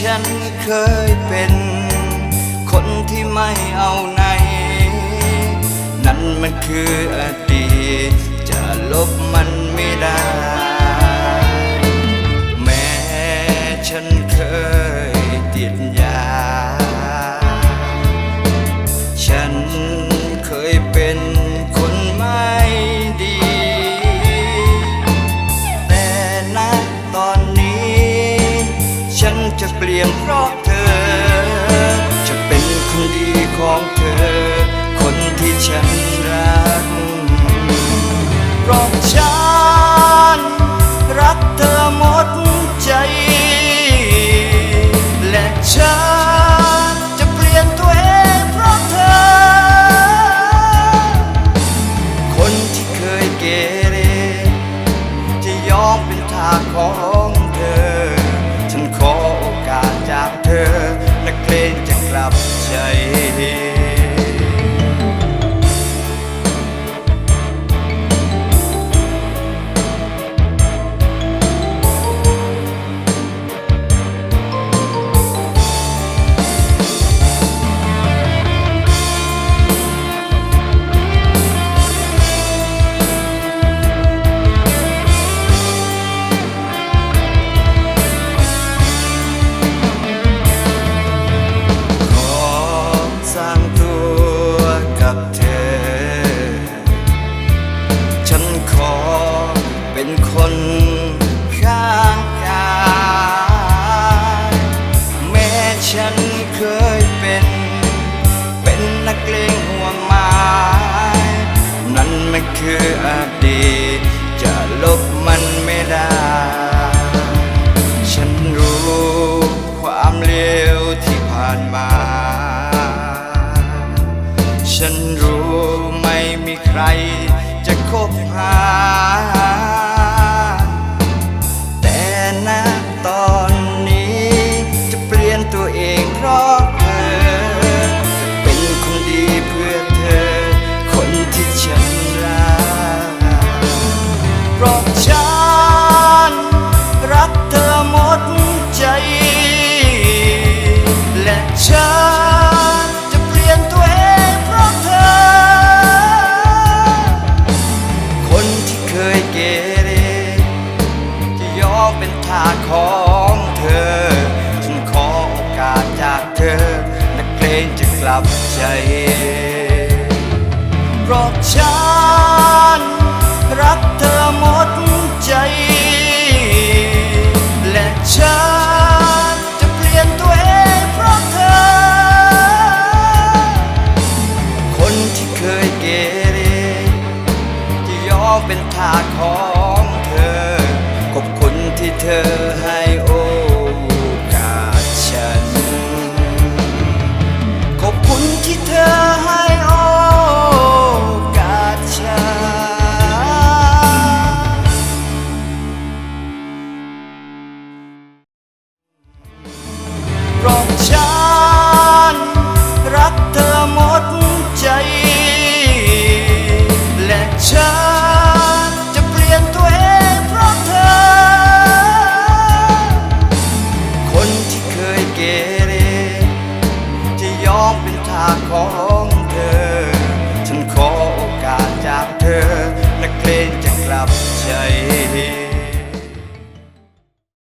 ฉันเคยเป็น คนที่ไม่เอาไหน นั่นมันคืออดีต จะลบมันไม่ได้ แม้ฉันเคยติด ข้างกายแม้ฉันเคยเป็น เป็นนักเลงหัวไม้นั่นมันคืออดีตจะลบมันไม่ได้ ฉันรู้ความเลวที่ผ่านมา ฉันรู้ไม่มีใครจะคบหา ยอมเป็นทาสของเธอ ฉันขอโอกาสจากเธอนักเพลงจะกลับใจเพราะฉันรักเธอหมดใจ และฉันจะเปลี่ยนตัวเองเพราะเธอ คนที่เคยเกเรจะยอมเป็นทาสของ ที่เ